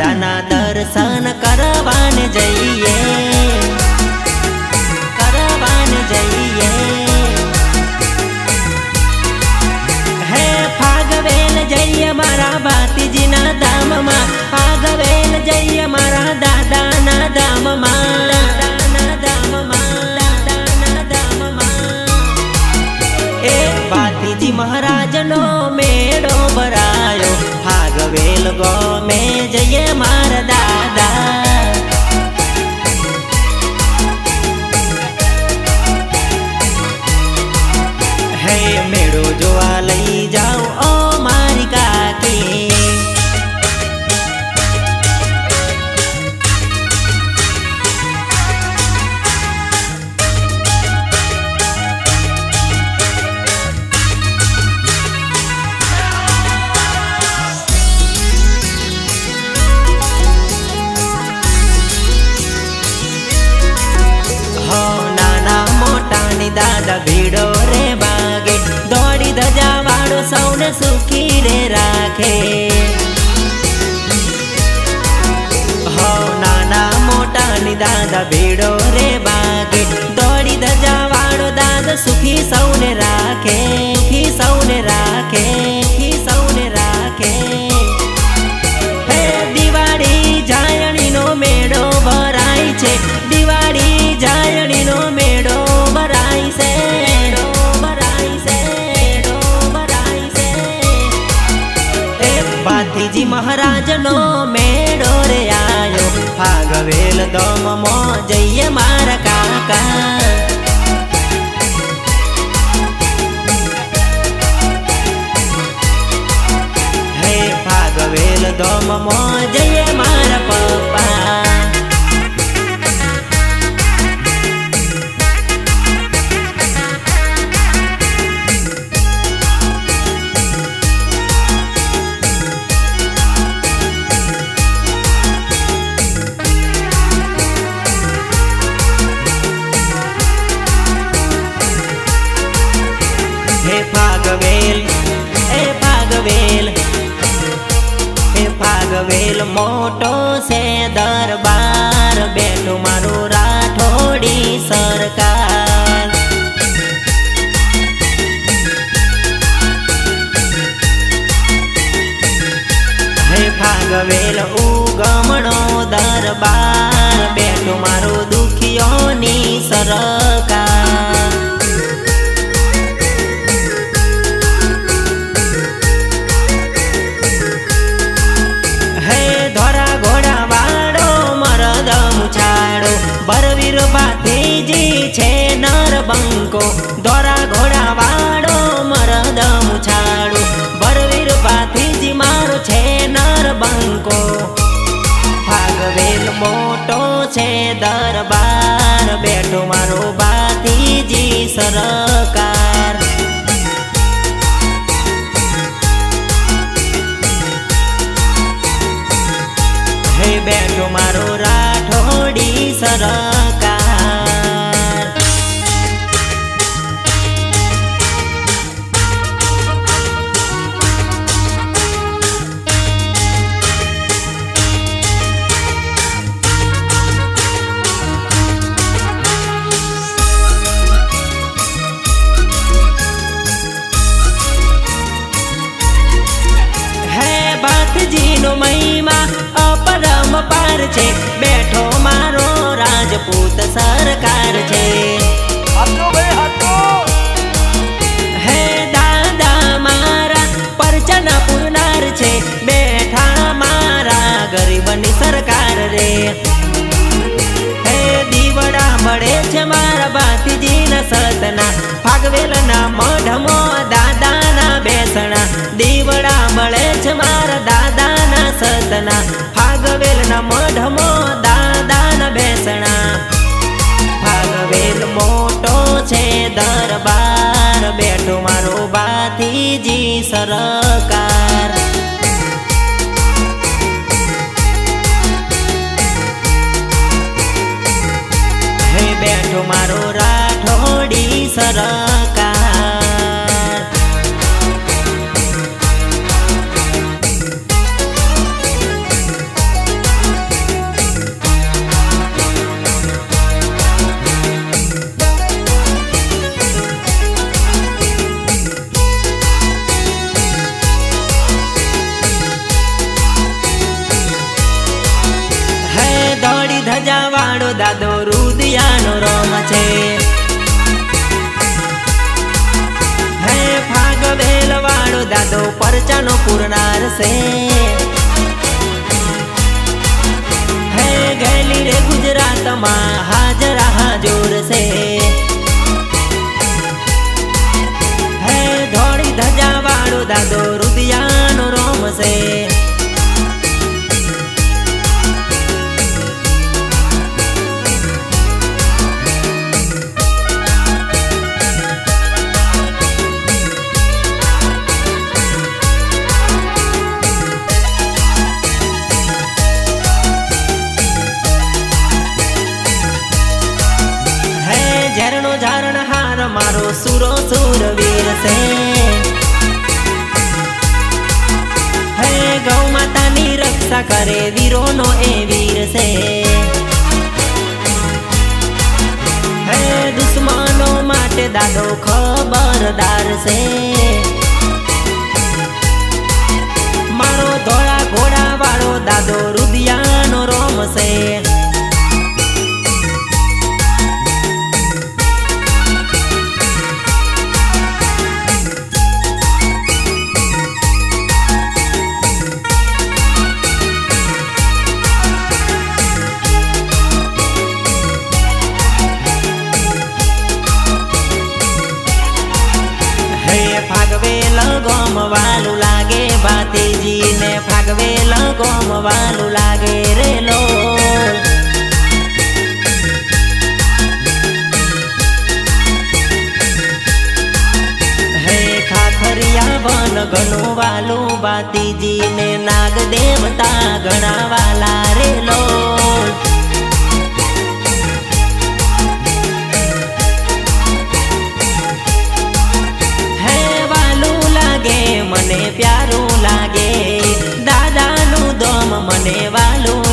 दाना दर्शन का જઈએ મારા કાકા. હે ભાગવેલ દોમ મો જઈએ બરવીર બા રાજપૂત સરકાર છે. હે દાદા મારા પરચન પુરનાર છે. બેઠા મારા ગરીબની સરકાર રે. હે દીવડા મળે છે મારા ભાતીજીના સતના ફાગવેલના મઢમો દાદાના બેસણા. દીવડા મળે છે મારા દાદાના સતના ફાગવેલના મઢમો દરબાર બેઠું મારું બાતીજી સરસ દાદો પરચાનો પૂરનાર છે. હે ગેલી રે ગુજરાતમાં હાજર હાજર છે. ઝારણ મારો સુરો સુર વીર છે હે ગૌ માતાની રક્ષા કરે વીરોનો એ વીર છે હે દુશ્મનો માટે દાદો ખબરદાર છે. મારો ધોળા ઘોડા વાળો દાદો રુદિયાનો રોમ છે. ફાગવે લગમ વાલું લાગે ભાતીજી ને ફાગવે લગમ વાલું લાગે રે લો. વન ઘણું વાલું ભાતીજી ને નાગ દેવતા ઘણા વાલા લાગે મને પ્યારું લાગે. દાદાનું દમ મને વાલું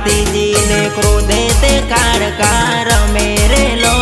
મે ભાતીજી ક્રોધે તે કારકાર મે રે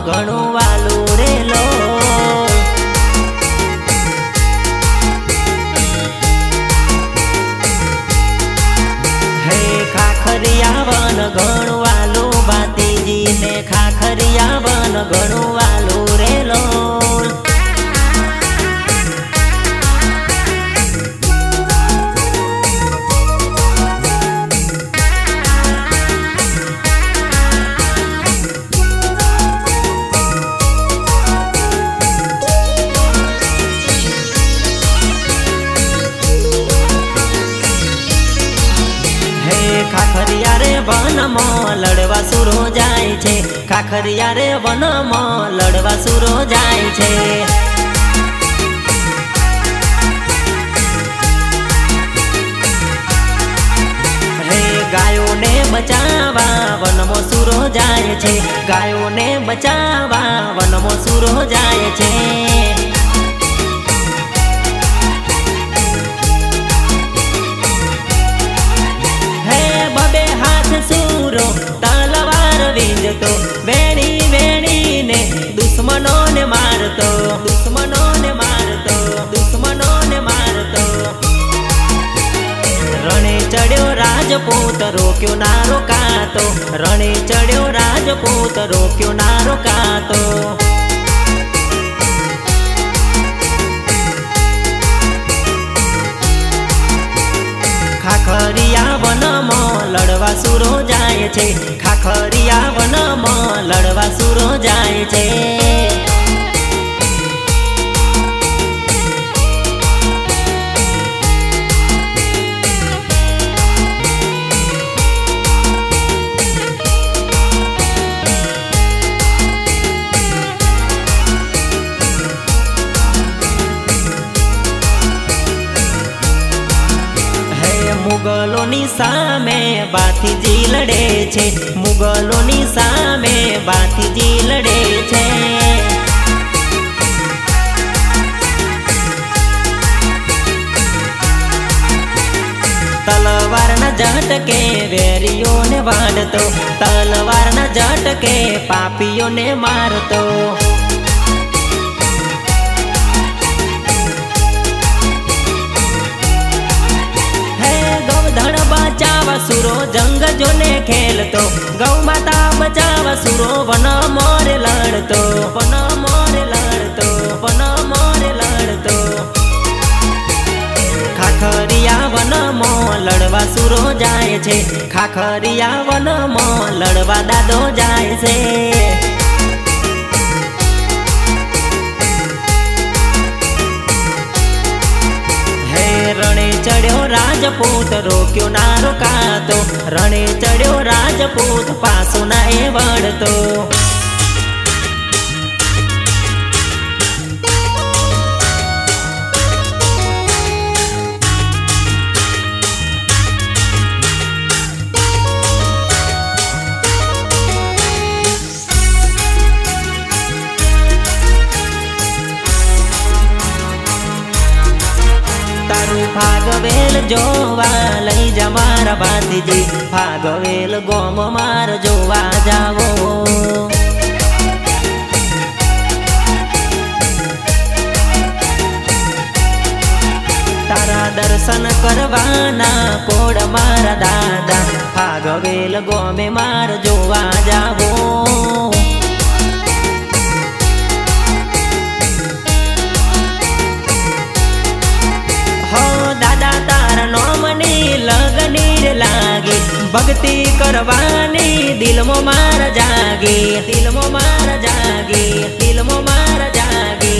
ઘણું વાલું રેલો હે ખાખરિયા વન ઘણું વાલું બાતીજી ને ખાખરિયા વન ઘણું ખાખરિયા રે વનમાં લડવા સુરો જાય છે. ગાયોને બચાવવા વનમો સુરો જાય છે. ગાયોને બચાવવા વનમો સુરો જાય છે. જતો વેણી વેણીને દુશ્મનોને મારતો દુશ્મનોને મારતો દુશ્મનોને મારતો. રણે ચડ્યો રાજપૂત, રોક્યો ના રોકાતો રણે ચડ્યો રાજપૂત, રોક્યો ના રોકાતો ખાખરિયા વનમાં લડવા સુરો જાય છે. ખાખરિયા લડવા સુરો જાય છે. મુગલોની સામે બાથીજી લડે છે. ઝટકે વેરીઓને વાળતો, તલવારના ઝટકે પાપીઓને મારતો. સુરો જંગ જોને ખેલતો, ગૌ માતા બચાવા સુરો વન મોરે લડતો, વન મોરે લડતો, વન મોરે લડતો. ખાખરિયા લડવા સુરો જાય છે. ખાખરિયા વનમાં લડવા દાદો જાય છે. રણે ચડ્યો રાજપૂત, રોક્યો ના રોકાતો રણે ચડ્યો રાજપૂત પાસો ના એ વળતો. જોવા લઈ જા મારા ભાતીજી. ભાગવેલ ગોમ માર જોવા જાવો. તારા દર્શન કરવાના કોડ મારા દાદા. ભાગવેલ ગોમે માર જોવા જાવો. ભક્તિ કરવાની દિલમો માર જાગે, દિલમો માર જાગે, દિલમો માર જાગે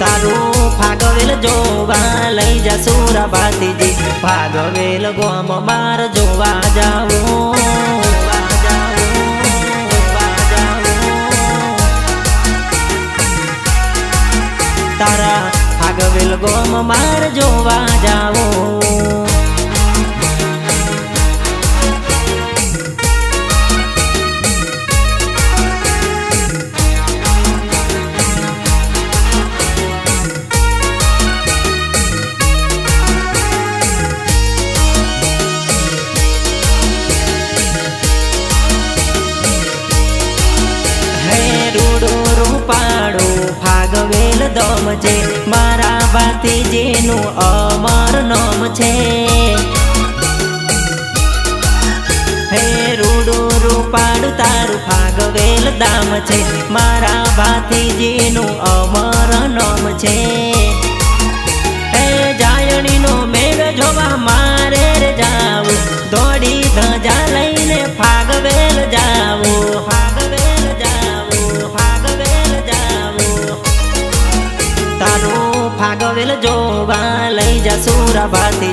તારું ફાગવેલ જોવા લઈ જા સુરા ભાતીજી ફાગવેલ ગોમ માર જોવા જાવું. તારા ફાગવેલ ગોમ માર જાવો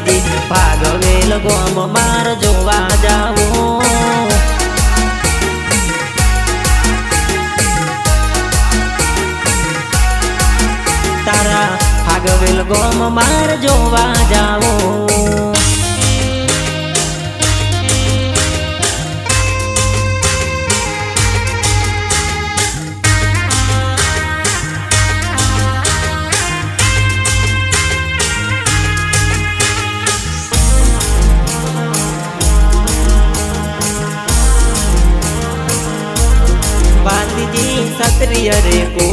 ભાતીજી ગોમ માર જોવા જાઓ તારા ફાગવેલ ગોમ માર જોવા જાવો.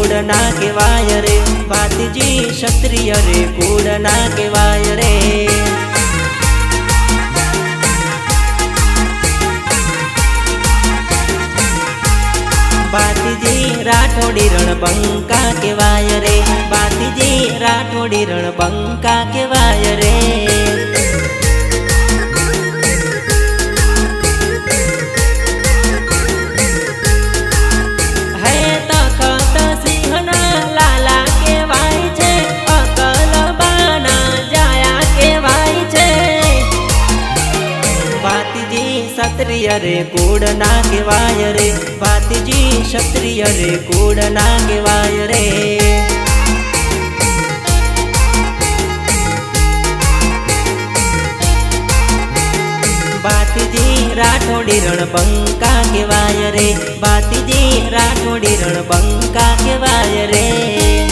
કુળ ના કહેવાય રે. ભાતીજી ક્ષત્રિય રે કુળ ના કહેવાય રે. ભાતીજી રાઠોડી રણબંકા કહેવાય રે. ભાતીજી રાઠોડી રણબંકા કહેવાય રે. ક્ષત્રિય રે, કુળ ના કેવાય રે. ભાતીજી, ક્ષત્રિય રે, કુળ ના કેવાય રે. ભાતીજી રાઠોડી રણબંકા કેવાય રે. ભાતીજી રાઠોડી રણબંકા કેવાય રે.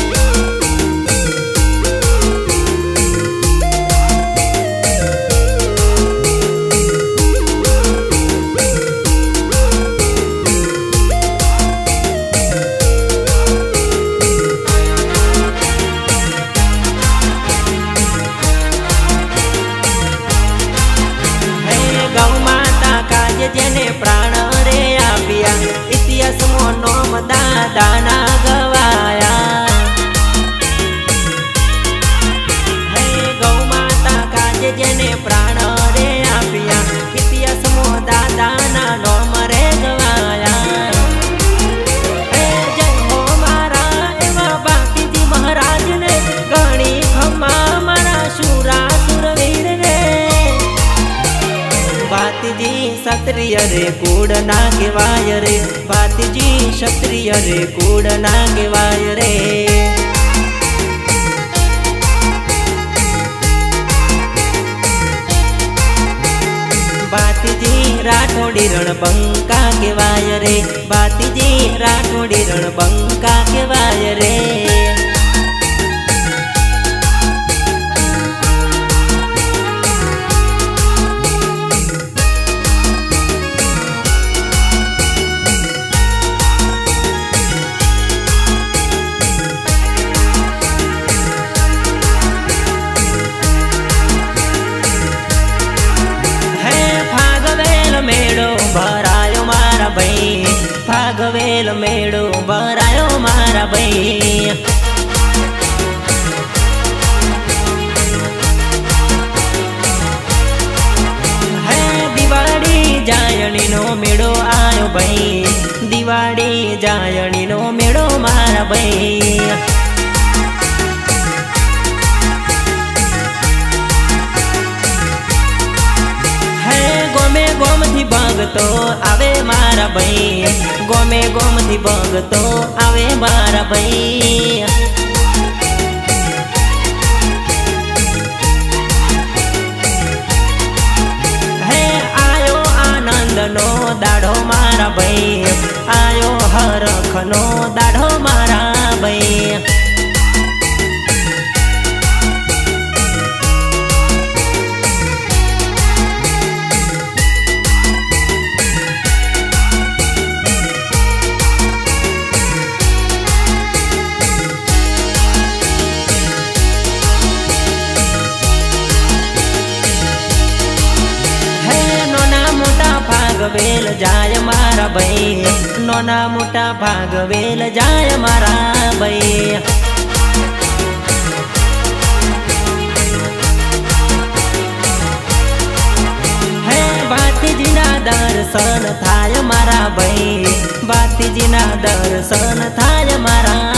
ઇતિહાસમાં નોમ ક્ષત્રિય રે કુળ ના કેવાય રે. ભાતીજી ક્ષત્રિય રે કુળ ના કેવાય રે. ભાતીજી રાઠોડી રણબંકા કેવાય રે. ભાતીજી રાઠોડી રણબંકા કેવાય રે. ફાગવેલ મેળો ભરાયો મારા ભાઈ. હે દિવાળી જાયણીનો મેળો આયો ભાઈ. દિવાળી જાયણીનો મેળો મારા ભાઈ. ભગતો આવે મારા ભાઈ. ગોમે ગોમથી ભગતો આવે મારા ભાઈ. હે, આયો આનંદનો દાડો મારા ભાઈ. આયો હરખનો દાડો મારા ભાઈ. નોના મોટા ભાગવેલ જાય મારા ભાઈ હે ભાતીજીના દર્શન થાય મારા ભાઈ ભાતીજીના દર્શન થાય મારા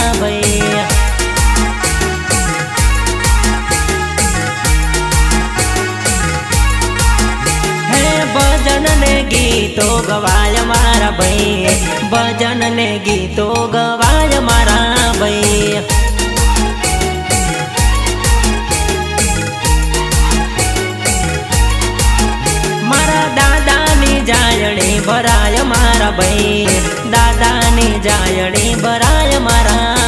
ભજન ને ગીતો ગવાય મારા ભાઈ. ભજન ને ગીતો ગવાય મારા ભાઈ. મારા દાદાની જાયણી ભરાય મારા ભાઈ. દાદાની જાયણી ભરાય મારા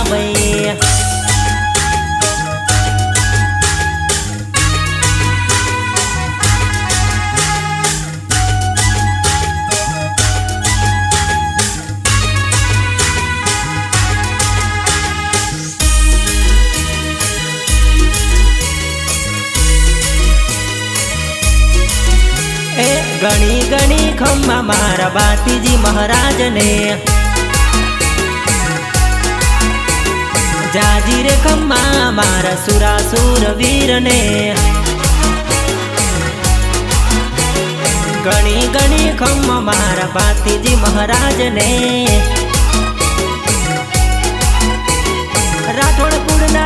ગણી ગણી ખમ્મા મારા બાતીજી મહારાજને. જાજી રે ખમ્મા મારા સુરાસુર વીરને. ગણી ગણી ખમ્મા મારા બાતીજી મહારાજને. રાઠોડ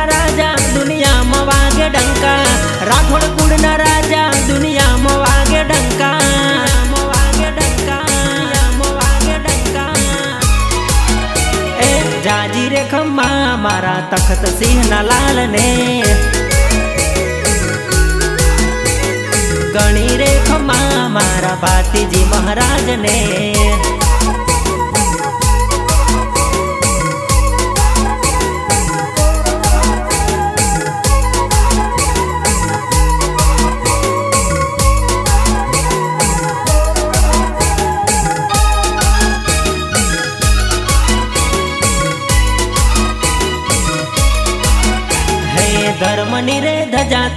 રાજા દુનિયામાં વાગે ડંકા. રાઠોડ કુળના રાજા દુનિયામાં વાગે ડંકા. મારા તખત સિંહના લાલને. ગણી રે ખમ્મા મારા ભાતીજી મહારાજને.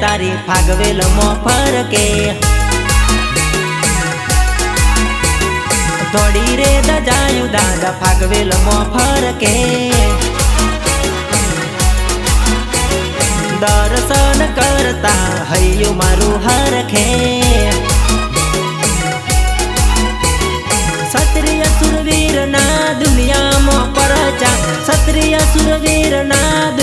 તારી ફાગવેલ મો ફરકે. થોડી રે દજાયું દાદા ફાગવેલ મો ફરકે. દર્શન કરતા હૈયું મારું હરખે. ક્ષત્રિય સુરવીર ના દુનિયામાં પરચા, ક્ષત્રિય સુરવીર ના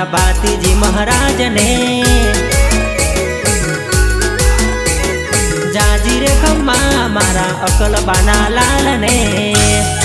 મારા બાતીજી મહારાજને. જાજી રે ખમ્મા મારા અકલબાના લાલને.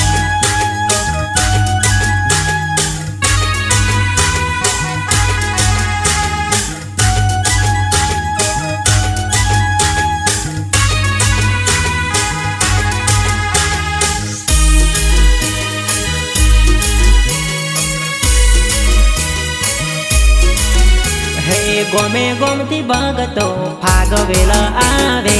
ગોમે ગોમતી ભગતો ફાગવેલ આવે.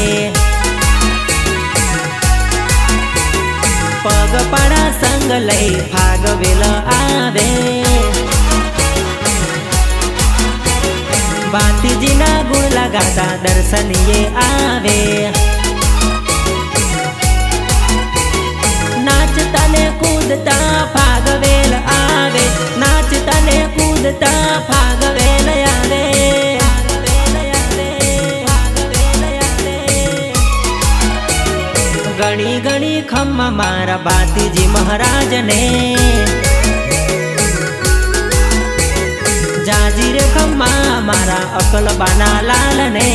પગ પાડા સંગ લઈ ફાગવેલ આવે. બાતીજીના ગુણ લગાતા દર્શનીએ આવે. નાચતા ને કૂદતા ફાગવેલ આવે. નાચતા ને કૂદતા ફાગવેલ આવે ગણી ગણી ખમ્મા મારા બાતીજી મહારાજને જાજી રે ખમ્મા મારા અકલબાના લાલને